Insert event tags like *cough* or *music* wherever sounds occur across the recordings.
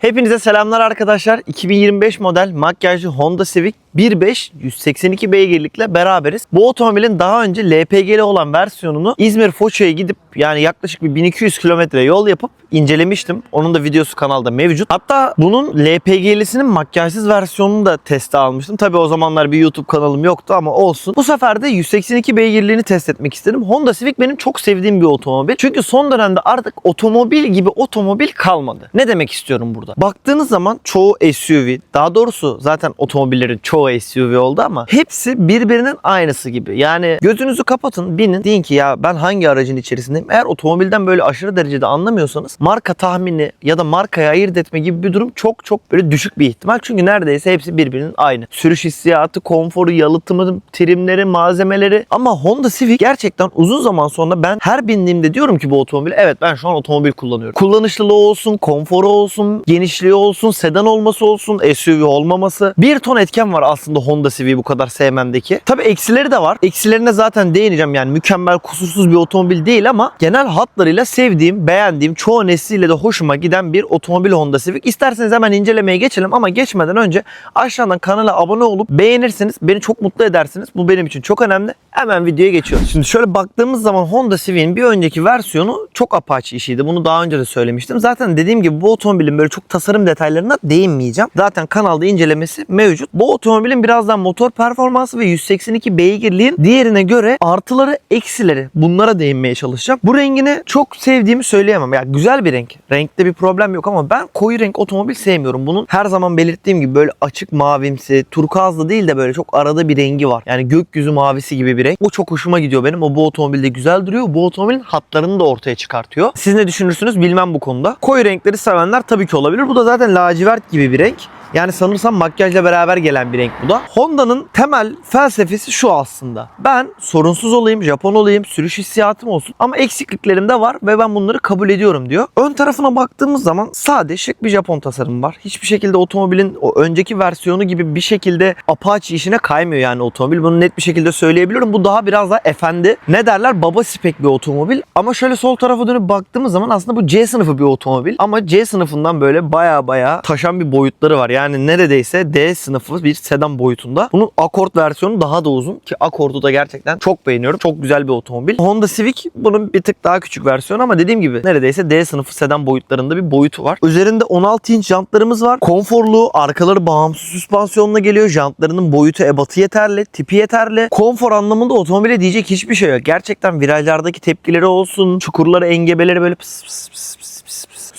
Hepinize selamlar arkadaşlar. 2025 model makyajlı Honda Civic 1.5 182 beygirlikle beraberiz. Bu otomobilin daha önce LPG'li olan versiyonunu İzmir Foça'ya gidip yani yaklaşık bir 1200 kilometre yol yapıp incelemiştim. Onun da videosu kanalda mevcut. Hatta bunun LPG'lisinin makyajsız versiyonunu da teste almıştım. Tabi o zamanlar bir YouTube kanalım yoktu ama olsun. Bu sefer de 182 beygirliğini test etmek istedim. Honda Civic benim çok sevdiğim bir otomobil. Çünkü son dönemde artık otomobil gibi otomobil kalmadı. Ne demek istiyorum burada? Baktığınız zaman çoğu SUV, daha doğrusu zaten otomobillerin çoğu SUV oldu ama hepsi birbirinin aynısı gibi. Yani gözünüzü kapatın, binin, deyin ki ya ben hangi aracın içerisindeyim? Eğer otomobilden böyle aşırı derecede anlamıyorsanız marka tahmini ya da markaya ayırt etme gibi bir durum çok çok böyle düşük bir ihtimal. Çünkü neredeyse hepsi birbirinin aynı. Sürüş hissiyatı, konforu, yalıtımı, trimleri, malzemeleri. Ama Honda Civic gerçekten uzun zaman sonra ben her bindiğimde diyorum ki bu otomobil evet ben şu an otomobil kullanıyorum. Kullanışlılığı olsun, konforu olsun, genişliği olsun, sedan olması olsun, SUV olmaması. Bir ton etken var aslında Honda Civic'i bu kadar sevmemdeki. Tabii eksileri de var. Eksilerine zaten değineceğim yani mükemmel kusursuz bir otomobil değil ama genel hatlarıyla sevdiğim, beğendiğim, çoğu nesliyle de hoşuma giden bir otomobil Honda Civic. İsterseniz hemen incelemeye geçelim ama geçmeden önce aşağıdan kanala abone olup beğenirseniz beni çok mutlu edersiniz. Bu benim için çok önemli. Hemen videoya geçiyoruz. Şimdi şöyle baktığımız zaman Honda Civic'in bir önceki versiyonu çok apaçi işiydi. Bunu daha önce de söylemiştim. Zaten dediğim gibi bu otomobilin böyle çok tasarım detaylarına değinmeyeceğim. Zaten kanalda incelemesi mevcut. Bu otomobilin birazdan motor performansı ve 182 beygirliğin diğerine göre artıları, eksileri bunlara değinmeye çalışacağım. Bu rengini çok sevdiğimi söyleyemem. Ya güzel bir renk. Renkte bir problem yok ama ben koyu renk otomobil sevmiyorum. Bunun her zaman belirttiğim gibi böyle açık mavimsi, turkuazlı değil de böyle çok arada bir rengi var. Yani gökyüzü mavisi gibi bir renk. O çok hoşuma gidiyor benim. O bu otomobilde güzel duruyor. Bu otomobilin hatlarını da ortaya çıkartıyor. Siz ne düşünürsünüz bilmem bu konuda. Koyu renkleri sevenler tabii ki olabilir. Bu da zaten lacivert gibi bir renk. Yani sanırsam makyajla beraber gelen bir renk bu da. Honda'nın temel felsefesi şu aslında. Ben sorunsuz olayım, Japon olayım, sürüş hissiyatım olsun ama eksikliklerim de var ve ben bunları kabul ediyorum diyor. Ön tarafına baktığımız zaman sade şık bir Japon tasarım var. Hiçbir şekilde otomobilin o önceki versiyonu gibi bir şekilde Apache işine kaymıyor yani otomobil. Bunu net bir şekilde söyleyebiliyorum. Bu daha biraz daha efendi. Ne derler? Baba spek bir otomobil. Ama şöyle sol tarafa dönüp baktığımız zaman aslında bu C sınıfı bir otomobil. Ama C sınıfından böyle baya baya taşan bir boyutları var. Yani neredeyse D sınıfı bir sedan boyutunda. Bunun Accord versiyonu daha da uzun ki Accord'u da gerçekten çok beğeniyorum. Çok güzel bir otomobil. Honda Civic bunun bir tık daha küçük versiyonu ama dediğim gibi neredeyse D sınıfı sedan boyutlarında bir boyutu var. Üzerinde 16 inç jantlarımız var. Konforlu, arkaları bağımsız süspansiyonla geliyor. Jantlarının boyutu ebatı yeterli, tipi yeterli. Konfor anlamında otomobile diyecek hiçbir şey yok. Gerçekten virajlardaki tepkileri olsun, çukurları, engebeleri böyle pıs pıs pıs pıs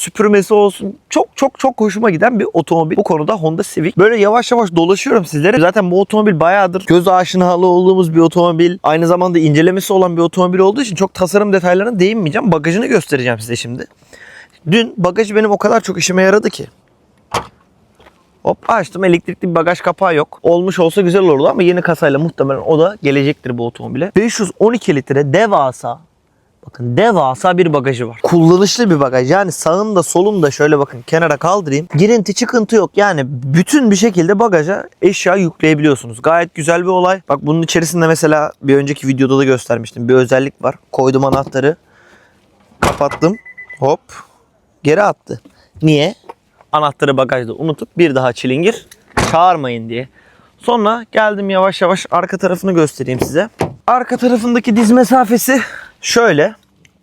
süpürmesi olsun. Çok çok çok hoşuma giden bir otomobil. Bu konuda Honda Civic. Böyle yavaş yavaş dolaşıyorum sizlere. Zaten bu otomobil bayağıdır göz aşinalı olduğumuz bir otomobil. Aynı zamanda incelemesi olan bir otomobil olduğu için çok tasarım detaylarına değinmeyeceğim. Bagajını göstereceğim size şimdi. Dün bagajı benim o kadar çok işime yaradı ki. Hop açtım elektrikli bir bagaj kapağı yok. Olmuş olsa güzel olurdu ama yeni kasayla muhtemelen o da gelecektir bu otomobile. 512 litre devasa Bakın devasa bir bagajı var. Kullanışlı bir bagaj. Yani sağında solunda şöyle bakın kenara kaldırayım. Girinti çıkıntı yok. Yani bütün bir şekilde bagaja eşya yükleyebiliyorsunuz. Gayet güzel bir olay. Bak bunun içerisinde mesela bir önceki videoda da göstermiştim. Bir özellik var. Koydum anahtarı. Kapattım. Hop. Geri attı. Niye? Anahtarı bagajda unutup bir daha çilingir çağırmayın diye. Sonra geldim yavaş yavaş arka tarafını göstereyim size. Arka tarafındaki diz mesafesi şöyle.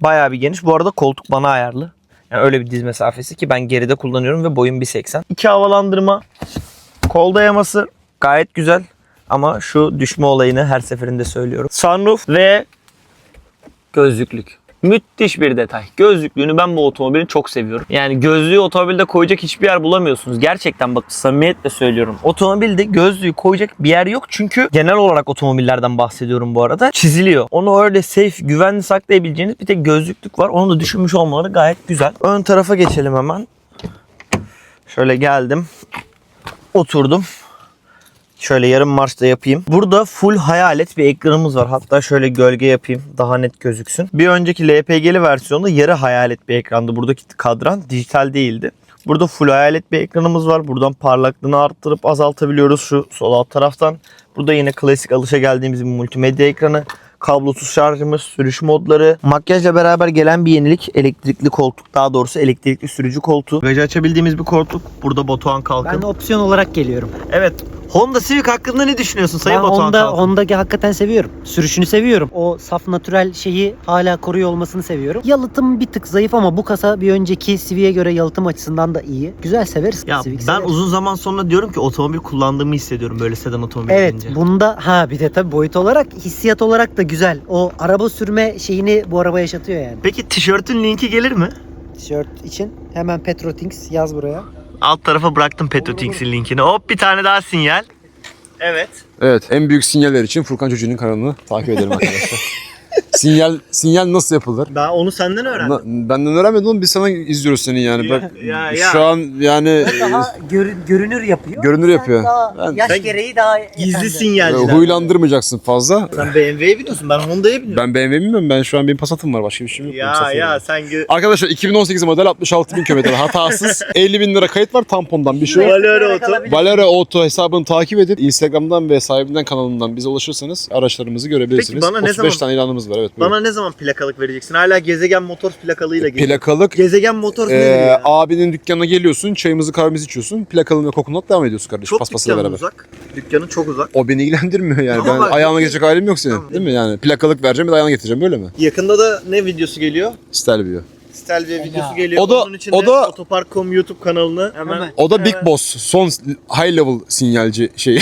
Bayağı bir geniş. Bu arada koltuk bana ayarlı. Yani öyle bir diz mesafesi ki ben geride kullanıyorum ve boyum 1.80. İki havalandırma. Kol dayaması gayet güzel. Ama şu düşme olayını her seferinde söylüyorum. Sunroof ve gözlüklük. Müthiş bir detay. Gözlüklüğünü ben bu otomobilin çok seviyorum. Yani gözlüğü otomobilde koyacak hiçbir yer bulamıyorsunuz. Gerçekten bak samimiyetle söylüyorum. Otomobilde gözlüğü koyacak bir yer yok. Çünkü genel olarak otomobillerden bahsediyorum bu arada. Çiziliyor. Onu öyle safe, güvenli saklayabileceğiniz bir tek gözlüklük var. Onu da düşünmüş olmaları gayet güzel. Ön tarafa geçelim hemen. Şöyle geldim. Oturdum. Şöyle yarım marşta yapayım. Burada full hayalet bir ekranımız var. Hatta şöyle gölge yapayım. Daha net gözüksün. Bir önceki LPG'li versiyonda yarı hayalet bir ekrandı. Buradaki kadran dijital değildi. Burada full hayalet bir ekranımız var. Buradan parlaklığını arttırıp azaltabiliyoruz şu sol alt taraftan. Burada yine klasik alışa geldiğimiz bir multimedya ekranı. kablosuz şarjımız, sürüş modları, makyajla beraber gelen bir yenilik elektrikli koltuk. Daha doğrusu elektrikli sürücü koltuğu. Bagajı açabildiğimiz bir koltuk. Burada Batuhan Kalkın. Ben opsiyon olarak geliyorum. Evet. Honda Civic hakkında ne düşünüyorsun Sayın ben Batuhan Honda? Honda'yı hakikaten seviyorum. Sürüşünü seviyorum. O saf natürel şeyi hala koruyor olmasını seviyorum. Yalıtım bir tık zayıf ama bu kasa bir önceki Civic'e göre yalıtım açısından da iyi. Güzel severiz. Ya Civic ben severiz. uzun zaman sonra diyorum ki otomobil kullandığımı hissediyorum böyle sedan otomobil Evet binince. bunda ha bir de tabii boyut olarak hissiyat olarak da güzel. O araba sürme şeyini bu araba yaşatıyor yani. Peki tişörtün linki gelir mi? Tişört için hemen Petrotings yaz buraya. Alt tarafa bıraktım Petrotings'in linkini. Hop bir tane daha sinyal. Evet. Evet en büyük sinyaller için Furkan Çocuğu'nun kanalını takip edelim *laughs* arkadaşlar. Sinyal sinyal nasıl yapılır? Ben onu senden öğrendim. Na- benden öğrenmedim oğlum biz sana izliyoruz seni yani. Ya, Bak ya, ya. şu an yani Daha görü- görünür yapıyor. Görünür Sen yapıyor. Daha Ben- yaş Sen gereği daha Gizli efendi. e, sinyalciler. huylandırmayacaksın fazla. Sen BMW'ye biniyorsun ben Honda'ya biniyorum. Ben BMW bilmiyorum ben şu an benim Passat'ım var başka bir şeyim yok. benim Ya ya sen gö- Arkadaşlar 2018 model 66 bin kilometre hatasız *laughs* 50 bin lira kayıt var tampondan bir şey yok. Valero Auto. Valera Auto hesabını takip edip Instagram'dan ve sahibinden kanalından bize ulaşırsanız araçlarımızı görebilirsiniz. Peki bana ne 35 zaman- tane ilanımız var evet. Buyurun. Bana ne zaman plakalık vereceksin? Hala Gezegen Motors plakalığıyla geliyor. Plakalık Gezegen Motors Ee, nedir ya? abinin dükkanına geliyorsun, çayımızı kahvemizi içiyorsun. Plakalın ve kokunla devam ediyorsun kardeşim Çok paspasıyla dükkanın beraber. uzak. Dükkanın çok uzak. O beni ilgilendirmiyor yani. Ama ben bak- ayağına geçecek halim yok senin. Tamam. Değil mi yani? Plakalık vereceğim bir de ayağına getireceğim böyle mi? Yakında da ne videosu geliyor? Stelvio. Stelvio videosu geliyor. O da- Onun için o de da- Otopark.com YouTube kanalını hemen, Hemen. O da Big Boss. Son high level sinyalci *laughs* şeyi.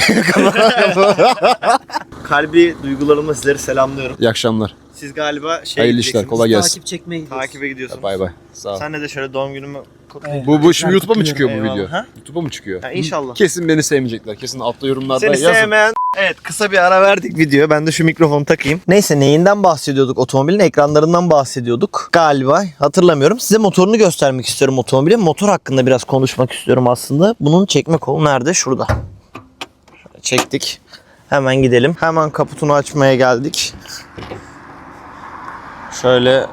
kalbi duygularımla sizleri selamlıyorum. İyi akşamlar. Siz galiba şey Hayırlı işler. gideceksiniz. Kolay gelsin. Takip çekmeye gidiyoruz. Takibe gidiyorsunuz. Bay bay. Sağ ol. Sen de şöyle doğum günümü kutlayın. Bu, bu şimdi YouTube'a mı çıkıyor bu Eyvallah. video? Ha? YouTube'a mı çıkıyor? Ya inşallah. Kesin beni sevmeyecekler. Kesin altta yorumlarda Seni yazın. sevmeyen Evet kısa bir ara verdik video. Ben de şu mikrofonu takayım. Neyse neyinden bahsediyorduk? Otomobilin ekranlarından bahsediyorduk. Galiba hatırlamıyorum. Size motorunu göstermek istiyorum otomobilin. Motor hakkında biraz konuşmak istiyorum aslında. Bunun çekme kolu nerede? Şurada. Şöyle çektik. Hemen gidelim. Hemen kaputunu açmaya geldik. Şöyle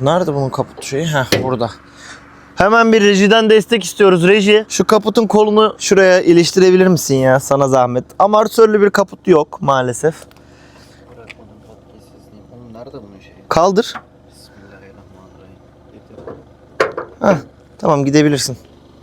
Nerede bunun kaput şeyi? Heh burada. Hemen bir rejiden destek istiyoruz reji. Şu kaputun kolunu şuraya iliştirebilir misin ya sana zahmet. Amortisörlü bir kaput yok maalesef. Kaldır. Heh, tamam gidebilirsin.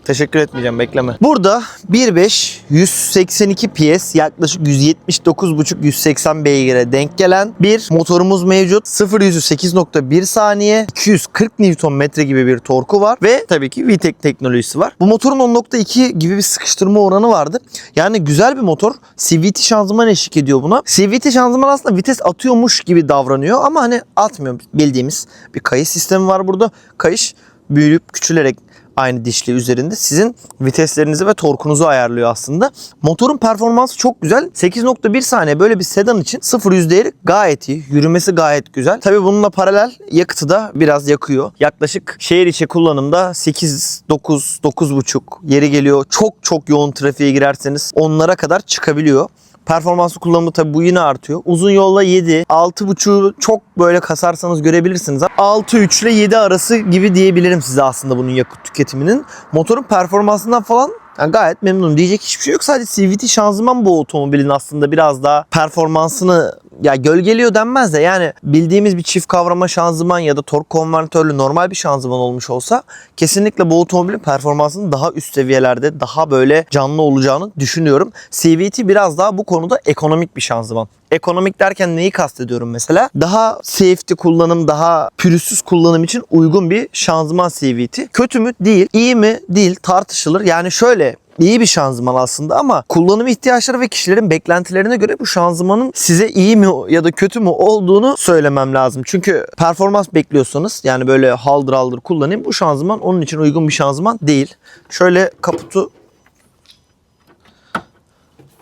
Teşekkür etmeyeceğim bekleme. Burada 1.5 182 PS yaklaşık 179,5-180 beygire denk gelen bir motorumuz mevcut. 0 yüzü 8.1 saniye 240 Nm gibi bir torku var ve tabii ki VTEC teknolojisi var. Bu motorun 10.2 gibi bir sıkıştırma oranı vardı. Yani güzel bir motor. CVT şanzıman eşlik ediyor buna. CVT şanzıman aslında vites atıyormuş gibi davranıyor ama hani atmıyor bildiğimiz bir kayış sistemi var burada. Kayış büyüyüp küçülerek aynı dişli üzerinde sizin viteslerinizi ve torkunuzu ayarlıyor aslında. Motorun performansı çok güzel. 8.1 saniye böyle bir sedan için 0 yüz değeri gayet iyi. Yürümesi gayet güzel. Tabii bununla paralel yakıtı da biraz yakıyor. Yaklaşık şehir içi kullanımda 8, 9, 9.5 yeri geliyor. Çok çok yoğun trafiğe girerseniz onlara kadar çıkabiliyor. Performansı kullanımı tabii bu yine artıyor. Uzun yolda 7, 6.5'u çok böyle kasarsanız görebilirsiniz. 6.3 ile 7 arası gibi diyebilirim size aslında bunun yakıt tüketiminin. Motorun performansından falan yani gayet memnunum. Diyecek hiçbir şey yok. Sadece CVT şanzıman bu otomobilin aslında biraz daha performansını ya gölgeliyor denmez de yani bildiğimiz bir çift kavrama şanzıman ya da tork konvertörlü normal bir şanzıman olmuş olsa kesinlikle bu otomobilin performansının daha üst seviyelerde daha böyle canlı olacağını düşünüyorum. CVT biraz daha bu konuda ekonomik bir şanzıman. Ekonomik derken neyi kastediyorum mesela? Daha safety kullanım, daha pürüzsüz kullanım için uygun bir şanzıman CVT. Kötü mü? Değil. İyi mi? Değil. Tartışılır. Yani şöyle iyi bir şanzıman aslında ama kullanım ihtiyaçları ve kişilerin beklentilerine göre bu şanzımanın size iyi mi ya da kötü mü olduğunu söylemem lazım. Çünkü performans bekliyorsanız yani böyle haldır haldır kullanayım bu şanzıman onun için uygun bir şanzıman değil. Şöyle kaputu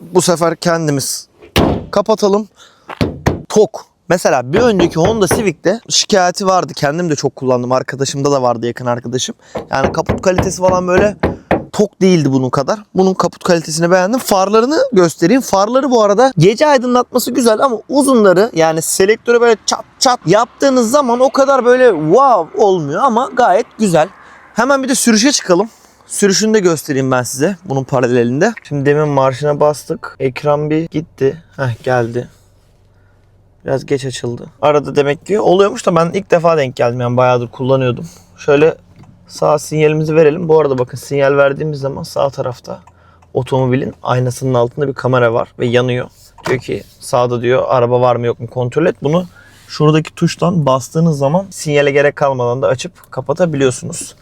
bu sefer kendimiz kapatalım. Tok. Mesela bir önceki Honda Civic'te şikayeti vardı. Kendim de çok kullandım. Arkadaşımda da vardı yakın arkadaşım. Yani kaput kalitesi falan böyle tok değildi bunun kadar. Bunun kaput kalitesini beğendim. Farlarını göstereyim. Farları bu arada gece aydınlatması güzel ama uzunları yani selektörü böyle çat çat yaptığınız zaman o kadar böyle wow olmuyor ama gayet güzel. Hemen bir de sürüşe çıkalım. Sürüşünü de göstereyim ben size bunun paralelinde. Şimdi demin marşına bastık. Ekran bir gitti. Heh geldi. Biraz geç açıldı. Arada demek ki oluyormuş da ben ilk defa denk geldim yani bayağıdır kullanıyordum. Şöyle sağ sinyalimizi verelim. Bu arada bakın sinyal verdiğimiz zaman sağ tarafta otomobilin aynasının altında bir kamera var ve yanıyor. Diyor ki sağda diyor araba var mı yok mu kontrol et. Bunu şuradaki tuştan bastığınız zaman sinyale gerek kalmadan da açıp kapatabiliyorsunuz.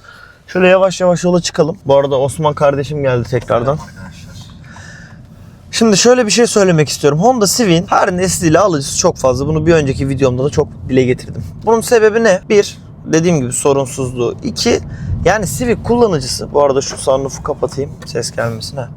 Şöyle yavaş yavaş yola çıkalım. Bu arada Osman kardeşim geldi tekrardan. Şimdi şöyle bir şey söylemek istiyorum. Honda Civic'in her nesliyle alıcısı çok fazla. Bunu bir önceki videomda da çok dile getirdim. Bunun sebebi ne? Bir, dediğim gibi sorunsuzluğu. İki, yani Civic kullanıcısı. Bu arada şu sunroof'u kapatayım ses gelmesin ha.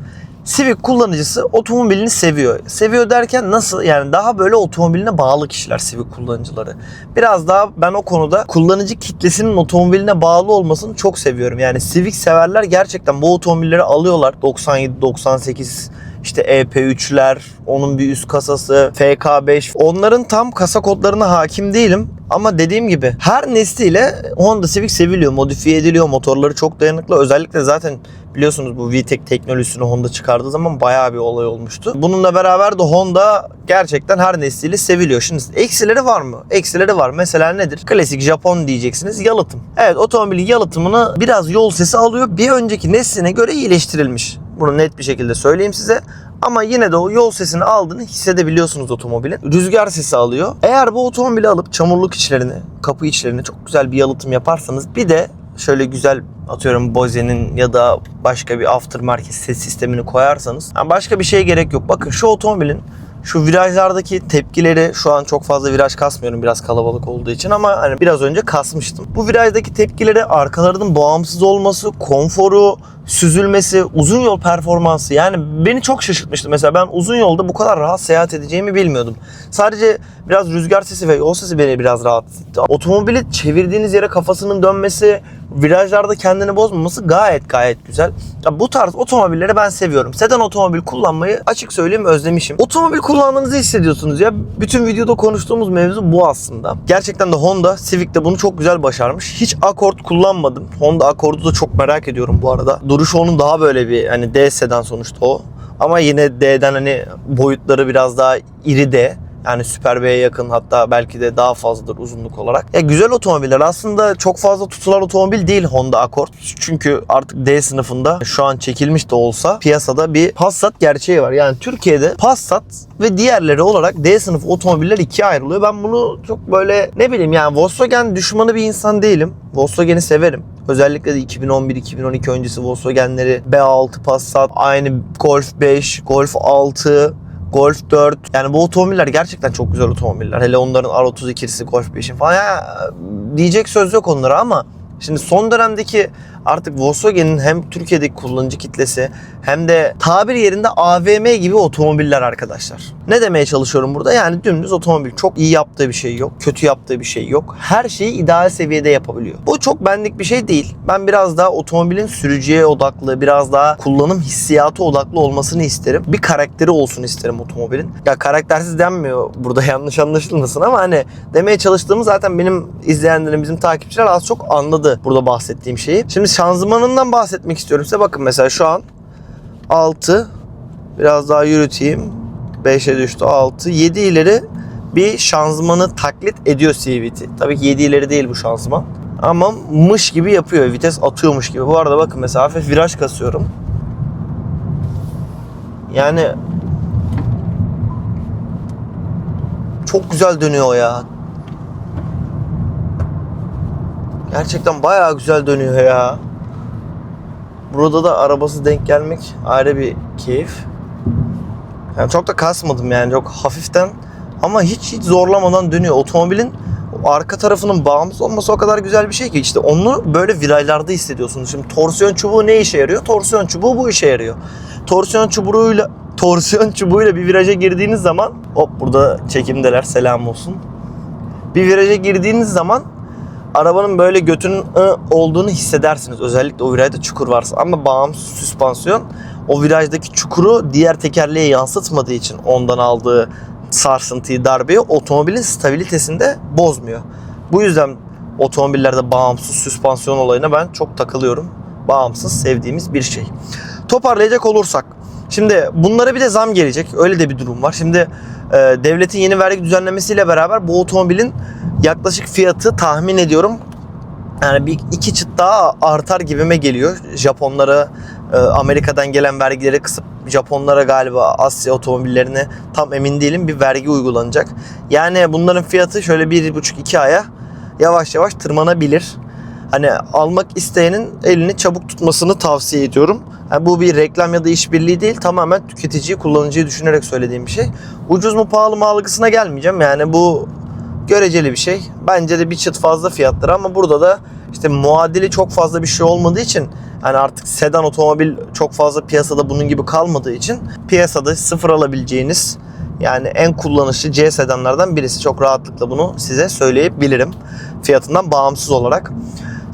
Civic kullanıcısı otomobilini seviyor. Seviyor derken nasıl? Yani daha böyle otomobiline bağlı kişiler Civic kullanıcıları. Biraz daha ben o konuda kullanıcı kitlesinin otomobiline bağlı olmasını çok seviyorum. Yani Civic severler gerçekten bu otomobilleri alıyorlar. 97, 98, işte EP3'ler, onun bir üst kasası, FK5. Onların tam kasa kodlarına hakim değilim. Ama dediğim gibi her nesliyle Honda Civic seviliyor, modifiye ediliyor. Motorları çok dayanıklı. Özellikle zaten biliyorsunuz bu VTEC teknolojisini Honda çıkardığı zaman bayağı bir olay olmuştu. Bununla beraber de Honda gerçekten her nesliyle seviliyor. Şimdi eksileri var mı? Eksileri var. Mesela nedir? Klasik Japon diyeceksiniz. Yalıtım. Evet otomobilin yalıtımını biraz yol sesi alıyor. Bir önceki nesline göre iyileştirilmiş. Bunu net bir şekilde söyleyeyim size. Ama yine de o yol sesini aldığını hissedebiliyorsunuz otomobilin. Rüzgar sesi alıyor. Eğer bu otomobili alıp çamurluk içlerini, kapı içlerini çok güzel bir yalıtım yaparsanız bir de şöyle güzel atıyorum Bose'nin ya da başka bir aftermarket ses sistemini koyarsanız yani başka bir şeye gerek yok. Bakın şu otomobilin şu virajlardaki tepkileri şu an çok fazla viraj kasmıyorum biraz kalabalık olduğu için ama hani biraz önce kasmıştım. Bu virajdaki tepkileri arkalarının bağımsız olması, konforu, süzülmesi, uzun yol performansı yani beni çok şaşırtmıştı. Mesela ben uzun yolda bu kadar rahat seyahat edeceğimi bilmiyordum. Sadece biraz rüzgar sesi ve yol sesi beni biraz rahatsız etti. Otomobili çevirdiğiniz yere kafasının dönmesi, virajlarda kendini bozmaması gayet gayet güzel. Ya bu tarz otomobilleri ben seviyorum. Sedan otomobil kullanmayı açık söyleyeyim özlemişim. Otomobil kullandığınızı hissediyorsunuz ya. Bütün videoda konuştuğumuz mevzu bu aslında. Gerçekten de Honda Civic de bunu çok güzel başarmış. Hiç Accord kullanmadım. Honda Accord'u da çok merak ediyorum bu arada. Duruşu onun daha böyle bir hani D sedan sonuçta o. Ama yine D'den hani boyutları biraz daha iri D. Yani Super B'ye yakın hatta belki de daha fazladır uzunluk olarak. Ya güzel otomobiller aslında çok fazla tutulan otomobil değil Honda Accord. Çünkü artık D sınıfında şu an çekilmiş de olsa piyasada bir Passat gerçeği var. Yani Türkiye'de Passat ve diğerleri olarak D sınıfı otomobiller ikiye ayrılıyor. Ben bunu çok böyle ne bileyim yani Volkswagen düşmanı bir insan değilim. Volkswagen'i severim. Özellikle de 2011-2012 öncesi Volkswagen'leri B6 Passat, aynı Golf 5, Golf 6, Golf 4. Yani bu otomobiller gerçekten çok güzel otomobiller. Hele onların R32'si, Golf 5'in falan. Ya, diyecek söz yok onlara ama Şimdi son dönemdeki artık Volkswagen'in hem Türkiye'deki kullanıcı kitlesi hem de tabir yerinde AVM gibi otomobiller arkadaşlar. Ne demeye çalışıyorum burada? Yani dümdüz otomobil. Çok iyi yaptığı bir şey yok. Kötü yaptığı bir şey yok. Her şeyi ideal seviyede yapabiliyor. Bu çok benlik bir şey değil. Ben biraz daha otomobilin sürücüye odaklı, biraz daha kullanım hissiyatı odaklı olmasını isterim. Bir karakteri olsun isterim otomobilin. Ya karaktersiz denmiyor burada *laughs* yanlış anlaşılmasın ama hani demeye çalıştığımı zaten benim izleyenlerim, bizim takipçiler az çok anladı burada bahsettiğim şeyi. Şimdi şanzımanından bahsetmek istiyorum size. Bakın mesela şu an 6 biraz daha yürüteyim. 5'e düştü 6. 7 ileri bir şanzımanı taklit ediyor CVT. Tabii ki 7 ileri değil bu şanzıman. Ama mış gibi yapıyor. Vites atıyormuş gibi. Bu arada bakın mesela hafif viraj kasıyorum. Yani çok güzel dönüyor ya. Gerçekten bayağı güzel dönüyor ya. Burada da arabası denk gelmek ayrı bir keyif. Yani çok da kasmadım yani çok hafiften ama hiç hiç zorlamadan dönüyor. Otomobilin arka tarafının bağımsız olması o kadar güzel bir şey ki işte onu böyle virajlarda hissediyorsunuz. Şimdi torsiyon çubuğu ne işe yarıyor? Torsiyon çubuğu bu işe yarıyor. Torsiyon çubuğuyla *laughs* torsiyon çubuğuyla bir viraja girdiğiniz zaman hop burada çekimdeler selam olsun. Bir viraja girdiğiniz zaman arabanın böyle götünün olduğunu hissedersiniz. Özellikle o virajda çukur varsa. Ama bağımsız süspansiyon o virajdaki çukuru diğer tekerleğe yansıtmadığı için ondan aldığı sarsıntıyı, darbeyi otomobilin stabilitesini de bozmuyor. Bu yüzden otomobillerde bağımsız süspansiyon olayına ben çok takılıyorum. Bağımsız sevdiğimiz bir şey. Toparlayacak olursak. Şimdi bunlara bir de zam gelecek. Öyle de bir durum var. Şimdi Ee, devletin yeni vergi düzenlemesiyle beraber bu otomobilin yaklaşık fiyatı tahmin ediyorum yani bir iki çıt daha artar gibime geliyor. Japonlara e, Amerika'dan gelen vergileri kısıp Japonlara galiba Asya otomobillerine tam emin değilim bir vergi uygulanacak. Yani bunların fiyatı şöyle bir buçuk iki aya yavaş yavaş tırmanabilir. Hani almak isteyenin elini çabuk tutmasını tavsiye ediyorum. Yani bu bir reklam ya da işbirliği değil. Tamamen tüketiciyi, kullanıcıyı düşünerek söylediğim bir şey. Ucuz mu pahalı mı algısına gelmeyeceğim. Yani bu göreceli bir şey. Bence de bir çıt fazla fiyatları ama burada da işte muadili çok fazla bir şey olmadığı için yani artık sedan otomobil çok fazla piyasada bunun gibi kalmadığı için piyasada sıfır alabileceğiniz yani en kullanışlı C sedanlardan birisi. Çok rahatlıkla bunu size söyleyebilirim. Fiyatından bağımsız olarak.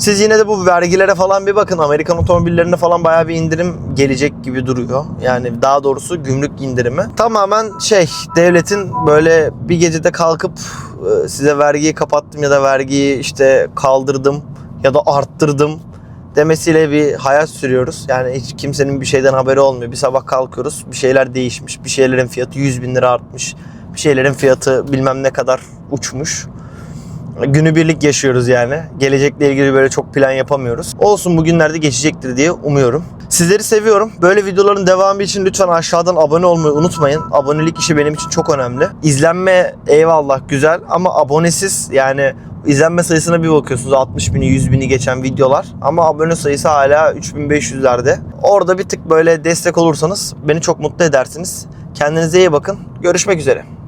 Siz yine de bu vergilere falan bir bakın. Amerikan otomobillerinde falan bayağı bir indirim gelecek gibi duruyor. Yani daha doğrusu gümrük indirimi. Tamamen şey devletin böyle bir gecede kalkıp e, size vergiyi kapattım ya da vergiyi işte kaldırdım ya da arttırdım demesiyle bir hayat sürüyoruz. Yani hiç kimsenin bir şeyden haberi olmuyor. Bir sabah kalkıyoruz bir şeyler değişmiş. Bir şeylerin fiyatı 100 bin lira artmış. Bir şeylerin fiyatı bilmem ne kadar uçmuş günübirlik yaşıyoruz yani. Gelecekle ilgili böyle çok plan yapamıyoruz. Olsun bugünlerde geçecektir diye umuyorum. Sizleri seviyorum. Böyle videoların devamı için lütfen aşağıdan abone olmayı unutmayın. Abonelik işi benim için çok önemli. İzlenme eyvallah güzel ama abonesiz yani izlenme sayısına bir bakıyorsunuz 60 bini 100 bini geçen videolar ama abone sayısı hala 3500'lerde. Orada bir tık böyle destek olursanız beni çok mutlu edersiniz. Kendinize iyi bakın. Görüşmek üzere.